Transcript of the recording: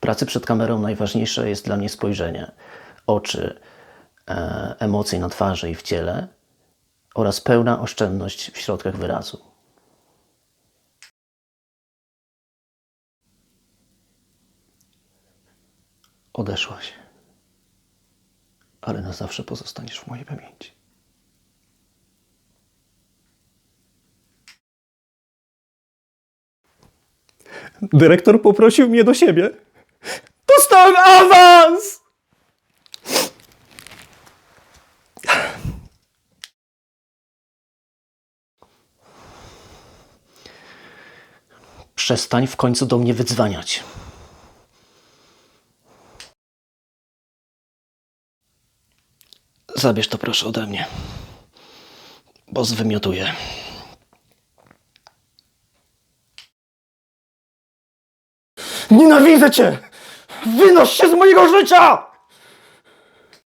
pracy przed kamerą najważniejsze jest dla mnie spojrzenie, oczy, e, emocje na twarzy i w ciele oraz pełna oszczędność w środkach wyrazu. Odeszłaś, ale na zawsze pozostaniesz w mojej pamięci. Dyrektor poprosił mnie do siebie. Dostałem awans! Przestań w końcu do mnie wydzwaniać. Zabierz to proszę ode mnie, bo zwymiotuję. Nienawidzę cię! Wynoś się z mojego życia!